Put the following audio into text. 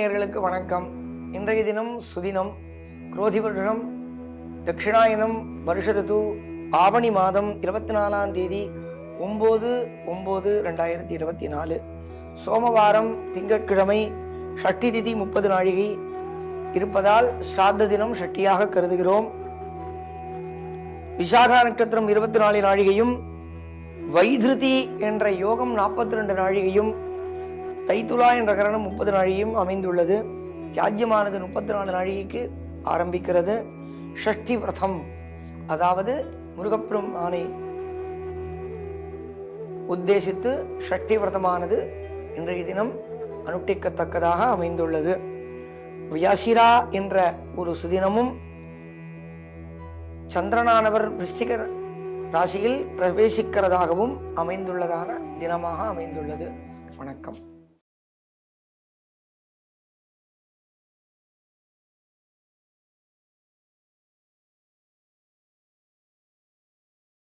நேயர்களுக்கு வணக்கம். இன்றைய தினம் சுதினம் குரோதி வருடம் தட்சிணாயனம் வருஷ ரிது ஆவணி மாதம் இருபத்தி நாலாம் தேதி ஒம்பது ஒம்பது ரெண்டாயிரத்தி இருபத்தி நாலு சோமவாரம் திங்கட்கிழமை ஷஷ்டி திதி முப்பது நாழிகை. இருப்பதால் ஸ்ராத்த தினம் ஷட்டியாக கருதுகிறோம். விசாகா நட்சத்திரம் இருபத்தி நாலு நாழிகையும் வைத்திருதி என்ற யோகம் நாற்பத்தி ரெண்டு நாழிகையும் தைத்துலா என்ற கரணம் முப்பது நாழியும் அமைந்துள்ளது. தியாஜ்யமானது முப்பத்தி நாலு நாழிகைக்கு ஆரம்பிக்கிறது. ஷஷ்டி விரதம். அதாவது முருகப்பெருமானை உத்தேசித்து ஷஷ்டி விரதமானது இன்றைய தினம் அனுஷ்டிக்கத்தக்கதாக அமைந்துள்ளது. வியாசிரா என்ற ஒரு சுதினமும் சந்திரனானவர் விருஷ்டிக ராசியில் பிரவேசிக்கிறதாகவும் அமைந்துள்ளதான தினமாக அமைந்துள்ளது. வணக்கம்.